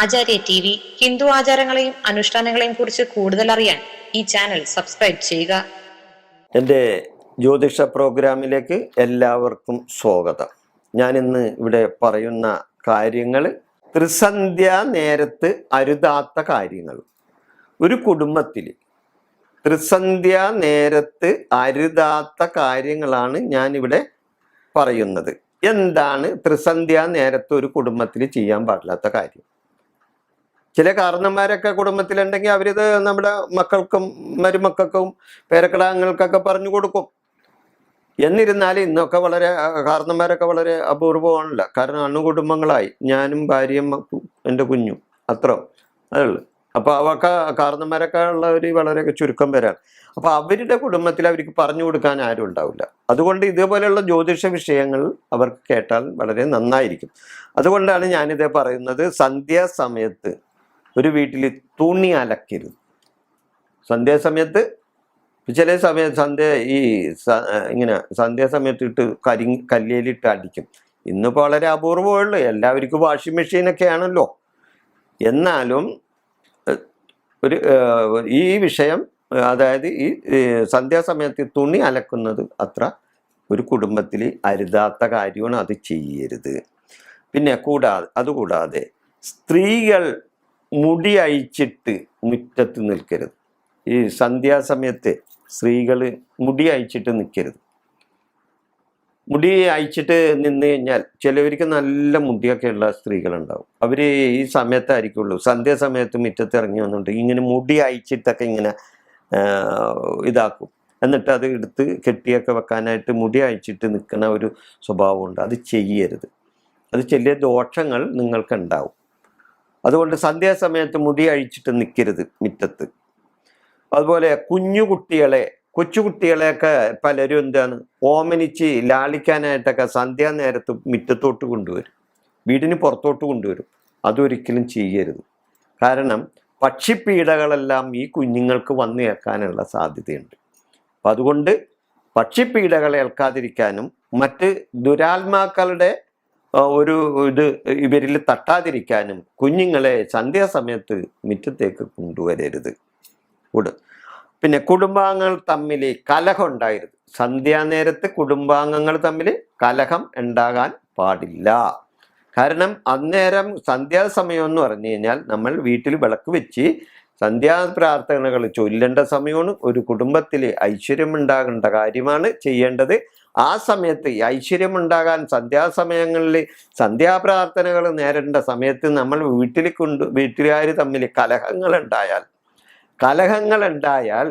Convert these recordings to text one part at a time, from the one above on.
ആചാര്യ T V Hindu ആചാരങ്ങളെയും അനുഷ്ഠാനങ്ങളെയും കുറിച്ച് കൂടുതൽ അറിയാൻ ഈ ചാനൽ സബ്സ്ക്രൈബ് ചെയ്യുക. എന്റെ ജ്യോതിഷ പ്രോഗ്രാമിലേക്ക് എല്ലാവർക്കും സ്വാഗതം. ഞാൻ ഇന്ന് ഇവിടെ പറയുന്ന കാര്യങ്ങൾ ത്രിസന്ധ്യ നേരത്ത് അരുതാത്ത കാര്യങ്ങൾ. ഒരു കുടുംബത്തിൽ ത്രിസന്ധ്യ നേരത്ത് അരുതാത്ത കാര്യങ്ങളാണ് ഞാനിവിടെ പറയുന്നത്. എന്താണ് ത്രിസന്ധ്യ നേരത്ത് ഒരു കുടുംബത്തിൽ ചെയ്യാൻ പാടില്ലാത്ത കാര്യം? ചില കാരണന്മാരൊക്കെ കുടുംബത്തിലുണ്ടെങ്കിൽ അവരിത് നമ്മുടെ മക്കൾക്കും മരുമക്കൾക്കും പേരക്കിടാങ്ങൾക്കൊക്കെ പറഞ്ഞു കൊടുക്കും. എന്നിരുന്നാലും ഇന്നൊക്കെ വളരെ കാരണന്മാരൊക്കെ വളരെ അപൂർവമാണല്ലോ കാരണം അണുകുടുംബങ്ങളായി ഞാനും ഭാര്യയും എന്റെ കുഞ്ഞും. അത്ര അതുള്ളു അപ്പോൾ അവർക്ക് കാരണന്മാരൊക്കെ ഉള്ളവർ വളരെ ചുരുക്കം പേരാണ്. അപ്പോൾ അവരുടെ കുടുംബത്തിൽ അവർക്ക് പറഞ്ഞു കൊടുക്കാൻ ആരും ഉണ്ടാവില്ല. അതുകൊണ്ട് ഇതേപോലെയുള്ള ജ്യോതിഷ വിഷയങ്ങൾ അവർക്ക് കേട്ടാൽ വളരെ നന്നായിരിക്കും. അതുകൊണ്ടാണ് ഞാനിത് പറയുന്നത് സന്ധ്യാസമയത്ത് ഒരു വീട്ടിൽ തുണി അലക്കരുത്. സന്ധ്യാസമയത്ത് ചില സമയം സന്ധ്യ ഈ ഇങ്ങനെ സന്ധ്യാസമയത്ത് ഇട്ട് കരി കല്ലിലിട്ട് അടിക്കും. ഇന്നിപ്പോൾ വളരെ അപൂർവമേ എല്ലാവർക്കും വാഷിംഗ് മെഷീനൊക്കെ ആണല്ലോ എന്നാലും ഒരു ഈ വിഷയം അതായത് ഈ സന്ധ്യാസമയത്ത് തുണി അലക്കുന്നത് അത്ര ഒരു കുടുംബത്തിൽ അരുതാത്ത കാര്യമാണ് അത് ചെയ്യരുത്. പിന്നെ കൂടാതെ അതുകൂടാതെ സ്ത്രീകൾ മുടി അഴിച്ചിട്ട് മുറ്റത്ത് നിൽക്കരുത്. ഈ സന്ധ്യാസമയത്ത് സ്ത്രീകൾ മുടി അഴിച്ചിട്ട് നിൽക്കരുത്. മുടി അയച്ചിട്ട് നിന്ന് കഴിഞ്ഞാൽ ചിലവർക്ക് നല്ല മുടിയൊക്കെ ഉള്ള സ്ത്രീകളുണ്ടാവും. അവർ ഈ സമയത്തായിരിക്കുള്ളൂ. സന്ധ്യാസമയത്ത് മുറ്റത്ത് ഇറങ്ങി വന്നിട്ട് ഇങ്ങനെ മുടി അയച്ചിട്ടൊക്കെ ഇങ്ങനെ ഇതാക്കും. എന്നിട്ട് അത് എടുത്ത് കെട്ടിയൊക്കെ വെക്കാനായിട്ട് മുടി അയച്ചിട്ട് നിൽക്കുന്ന ഒരു സ്വഭാവമുണ്ട്. അത് ചെയ്യരുത്. അത് ചെറിയ ദോഷങ്ങൾ നിങ്ങൾക്ക് ഉണ്ടാവും അതുകൊണ്ട് സന്ധ്യാസമയത്ത് മുടി അഴിച്ചിട്ട് നിൽക്കരുത് മുറ്റത്ത്. അതുപോലെ കുഞ്ഞുകുട്ടികളെ കൊച്ചുകുട്ടികളെയൊക്കെ പലരും എന്താണ് ഓമനിച്ച് ലാളിക്കാനായിട്ടൊക്കെ സന്ധ്യാ നേരത്ത് മുറ്റത്തോട്ട് കൊണ്ടുവരും. വീടിന് പുറത്തോട്ട് കൊണ്ടുവരും. അതൊരിക്കലും ചെയ്യരുത്. കാരണം പക്ഷിപ്പീഡകളെല്ലാം ഈ കുഞ്ഞുങ്ങൾക്ക് വന്നു ഏൽക്കാനുള്ള സാധ്യതയുണ്ട്. അപ്പം അതുകൊണ്ട് പക്ഷിപ്പീടകളെ ഏൽക്കാതിരിക്കാനും മറ്റ് ദുരാത്മാക്കളുടെ ഒരു ഇത് ഇവരിൽ തട്ടാതിരിക്കാനും കുഞ്ഞുങ്ങളെ സന്ധ്യാസമയത്ത് മുറ്റത്തേക്ക് കൊണ്ടുവരരുത്. കൂട് പിന്നെ കുടുംബാംഗങ്ങൾ തമ്മിൽ കലഹം ഉണ്ടായിരുന്നു സന്ധ്യാനേരത്ത് കുടുംബാംഗങ്ങൾ തമ്മിൽ കലഹം ഉണ്ടാകാൻ പാടില്ല. കാരണം അന്നേരം സന്ധ്യാസമയം എന്ന് പറഞ്ഞു കഴിഞ്ഞാൽ നമ്മൾ വീട്ടിൽ വിളക്ക് വെച്ച് സന്ധ്യാപ്രാർത്ഥനകൾ ചൊല്ലേണ്ട സമയമാണ്. ഒരു കുടുംബത്തിൽ ഐശ്വര്യമുണ്ടാകേണ്ട കാര്യമാണ് ചെയ്യേണ്ടത്. ആ സമയത്ത് ഐശ്വര്യമുണ്ടാകാൻ സന്ധ്യാസമയങ്ങളിൽ സന്ധ്യാപ്രാർത്ഥനകൾ നേരേണ്ട സമയത്ത് നമ്മൾ വീട്ടിൽ കൊണ്ട് വീട്ടുകാർ തമ്മിൽ കലഹങ്ങൾ ഉണ്ടായാൽ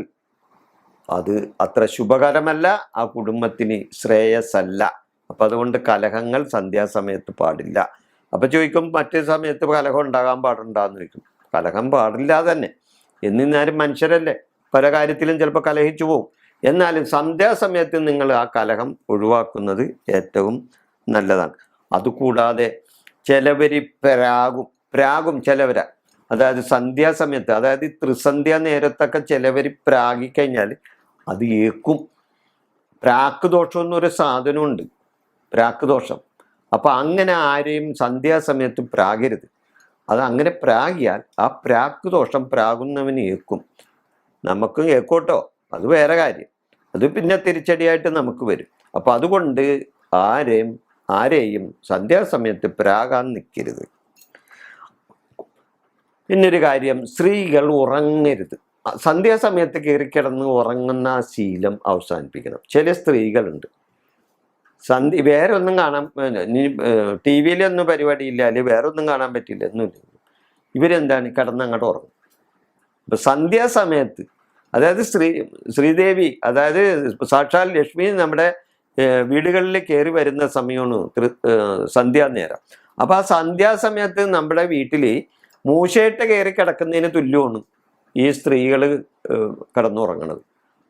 അത് അത്ര ശുഭകരമല്ല ആ കുടുംബത്തിന് ശ്രേയസ്സല്ല. അപ്പം അതുകൊണ്ട് കലഹങ്ങൾ സന്ധ്യാസമയത്ത് പാടില്ല. അപ്പം ചോദിക്കും മറ്റേ സമയത്ത് കലഹം ഉണ്ടാകാൻ പാടുണ്ടാന്ന് ചോദിക്കും. കലഹം പാടില്ല തന്നെ എന്നിരുന്നാലും മനുഷ്യരല്ലേ? പല കാര്യത്തിലും ചിലപ്പോൾ കലഹിച്ചു പോകും എന്നാലും സന്ധ്യാസമയത്ത് നിങ്ങൾ ആ കലഹം ഒഴിവാക്കുന്നത് ഏറ്റവും നല്ലതാണ്. അതുകൂടാതെ ചിലവരി പ്രാകും പ്രാകും ചിലവര അതായത് സന്ധ്യാസമയത്ത് അതായത് ത്രിസന്ധ്യ നേരത്തൊക്കെ ചിലവർ പ്രാഗിക്കഴിഞ്ഞാൽ അത് ഏക്കും. പ്രാക്ക് ദോഷം എന്നൊരു സാധനമുണ്ട് പ്രാക്ക് ദോഷം. അപ്പോൾ അങ്ങനെ ആരെയും സന്ധ്യാസമയത്ത് പ്രാകരുത് അത് അങ്ങനെ പ്രാകിയാൽ ആ പ്രാക്ക് ദോഷം പ്രാകുന്നവന് ഏക്കും. നമുക്ക് ഏക്കോട്ടോ? അത് വേറെ കാര്യം. അത് പിന്നെ തിരിച്ചടിയായിട്ട് നമുക്ക് വരും. അപ്പൊ അതുകൊണ്ട് ആരെയും ആരെയും സന്ധ്യാസമയത്ത് പ്രാകാൻ നിൽക്കരുത് പിന്നൊരു കാര്യം സ്ത്രീകൾ ഉറങ്ങരുത്. സന്ധ്യാസമയത്ത് കയറി കിടന്ന് ഉറങ്ങുന്ന ശീലം അവസാനിപ്പിക്കണം. ചില സ്ത്രീകളുണ്ട്. സന്ധ്യ വേറെ ഒന്നും കാണാൻ ടി വിയിലൊന്നും പരിപാടിയില്ല അല്ലെങ്കിൽ വേറെ ഒന്നും കാണാൻ പറ്റില്ല ഒന്നുമില്ല. ഇവരെന്താണ്? കിടന്ന് അങ്ങോട്ട് ഉറങ്ങും. അപ്പം സന്ധ്യാസമയത്ത് അതായത് ശ്രീ ശ്രീദേവി അതായത് സാക്ഷാൽ ലക്ഷ്മി നമ്മുടെ വീടുകളിൽ കയറി വരുന്ന സമയമാണ് സന്ധ്യാനേരം. അപ്പോൾ ആ സന്ധ്യാസമയത്ത് നമ്മുടെ വീട്ടിൽ മൂശയിട്ട് കയറി കിടക്കുന്നതിന് തുല്യമാണ് ഈ സ്ത്രീകൾ കിടന്നുറങ്ങണത്.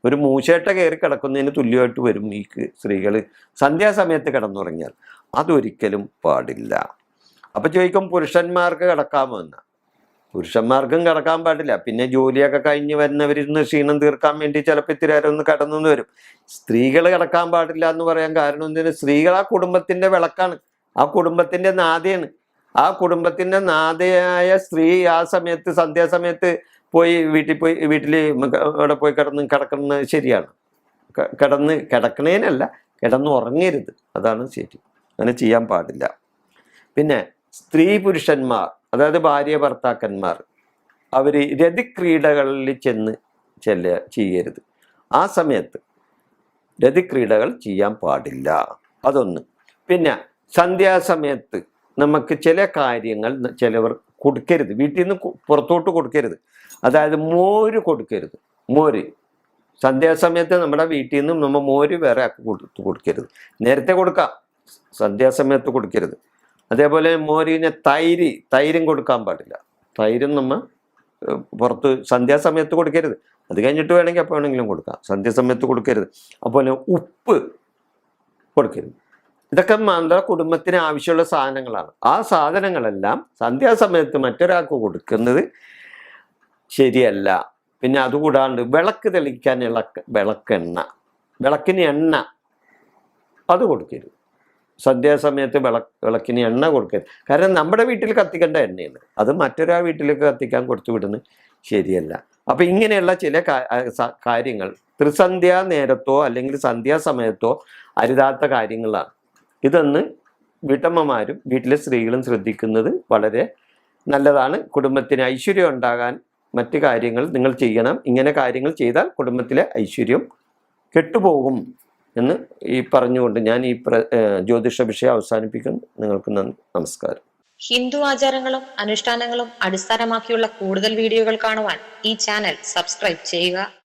ഒരു മൂശേട്ട കയറി കിടക്കുന്നതിന് തുല്യമായിട്ട് വരും ഈ സ്ത്രീകൾ സന്ധ്യാസമയത്ത് കിടന്നുറങ്ങിയാൽ. അതൊരിക്കലും പാടില്ല. അപ്പോൾ ചോദിക്കും പുരുഷന്മാർക്ക് കിടക്കാമോ എന്ന്? പുരുഷന്മാർക്കും കിടക്കാൻ പാടില്ല. പിന്നെ ജോലിയൊക്കെ കഴിഞ്ഞ് വരുന്നവരിന്ന് ക്ഷീണം തീർക്കാൻ വേണ്ടി ചിലപ്പോൾ ഇത്തിരി നേരം ഒന്ന് കിടന്നു വരും. സ്ത്രീകൾ കിടക്കാൻ പാടില്ല എന്ന് പറയാൻ കാരണം എന്തിന്? സ്ത്രീകൾ ആ കുടുംബത്തിന്റെ വിളക്കാണ്. ആ കുടുംബത്തിന്റെ നാദയാണ് ആ കുടുംബത്തിന്റെ നാദയായ സ്ത്രീ ആ സമയത്ത് സന്ധ്യാസമയത്ത് പോയി വീട്ടിൽ പോയി വീട്ടിൽ അവിടെ പോയി കിടന്ന് കിടക്കുന്നത് ശരിയാണ്. കിടന്ന് കിടക്കണേനല്ല കിടന്ന് ഉറങ്ങരുത്. അതാണ് ശരി. അങ്ങനെ ചെയ്യാൻ പാടില്ല. പിന്നെ സ്ത്രീ പുരുഷന്മാർ അതായത് ഭാര്യ ഭർത്താക്കന്മാർ അവർ രതിക്രീഡകളിൽ ചെന്ന് ചെല്ല ചെയ്യരുത്. ആ സമയത്ത് രതിക്രീഡകൾ ചെയ്യാൻ പാടില്ല. അതൊന്ന്. പിന്നെ സന്ധ്യാസമയത്ത് നമുക്ക് ചില കാര്യങ്ങൾ ചിലവർ കൊടുക്കരുത്. വീട്ടിൽ നിന്ന് പുറത്തോട്ട് കൊടുക്കരുത്. അതായത് മോര് കൊടുക്കരുത്. മോര്. സന്ധ്യാസമയത്ത് നമ്മുടെ വീട്ടിൽ നിന്നും നമ്മൾ മോര് വേറെ കൊടുത്ത് കൊടുക്കരുത്. നേരത്തെ കൊടുക്കാം. സന്ധ്യാസമയത്ത് കൊടുക്കരുത്. അതേപോലെ മോരിന് തൈര് തൈരും കൊടുക്കാൻ പാടില്ല. തൈരും നമ്മൾ പുറത്ത് സന്ധ്യാസമയത്ത് കൊടുക്കരുത്. അത് കഴിഞ്ഞിട്ട് വേണമെങ്കിൽ അപ്പോൾ വേണമെങ്കിലും കൊടുക്കാം. സന്ധ്യാസമയത്ത് കൊടുക്കരുത്. അതുപോലെ ഉപ്പ് കൊടുക്കരുത്. ഇതൊക്കെ മാത്ര കുടുംബത്തിന് ആവശ്യമുള്ള സാധനങ്ങളാണ്. ആ സാധനങ്ങളെല്ലാം സന്ധ്യാസമയത്ത് മറ്റൊരാൾക്ക് കൊടുക്കുന്നത് ശരിയല്ല. പിന്നെ അതുകൂടാണ്ട് വിളക്ക് തെളിക്കാനുള്ള വിളക്കെണ്ണ വിളക്കിന് എണ്ണ അത് കൊടുക്കരുത്. സന്ധ്യാസമയത്ത് വിളക്ക് വിളക്കിന് എണ്ണ കൊടുക്കരുത്. കാരണം നമ്മുടെ വീട്ടിൽ കത്തിക്കേണ്ട എണ്ണയാണ്. അത് മറ്റൊരാ വീട്ടിലേക്ക് കത്തിക്കാൻ കൊടുത്തു വിടുന്നത് ശരിയല്ല. അപ്പം ഇങ്ങനെയുള്ള ചില കാര്യങ്ങൾ ത്രിസന്ധ്യാ നേരത്തോ അല്ലെങ്കിൽ സന്ധ്യാസമയത്തോ അരുതാത്ത കാര്യങ്ങളാണ്. ഇതൊന്ന് വീട്ടമ്മമാരും വീട്ടിലെ സ്ത്രീകളും ശ്രദ്ധിക്കുന്നത് വളരെ നല്ലതാണ്. കുടുംബത്തിന് ഐശ്വര്യം ഉണ്ടാകാൻ മറ്റ് കാര്യങ്ങൾ നിങ്ങൾ ചെയ്യണം. ഇങ്ങനെ കാര്യങ്ങൾ ചെയ്താൽ കുടുംബത്തിലെ ഐശ്വര്യം കെട്ടുപോകും. എന്ന് ഈ പറഞ്ഞുകൊണ്ട് ഞാൻ ഈ ജ്യോതിഷ വിഷയം അവസാനിപ്പിക്കുന്നു. നിങ്ങൾക്ക് നന്ദി. നമസ്കാരം. ഹിന്ദു ആചാരങ്ങളും അനുഷ്ഠാനങ്ങളും അടിസ്ഥാനമാക്കിയുള്ള കൂടുതൽ വീഡിയോകൾ കാണുവാൻ ഈ ചാനൽ സബ്സ്ക്രൈബ് ചെയ്യുക.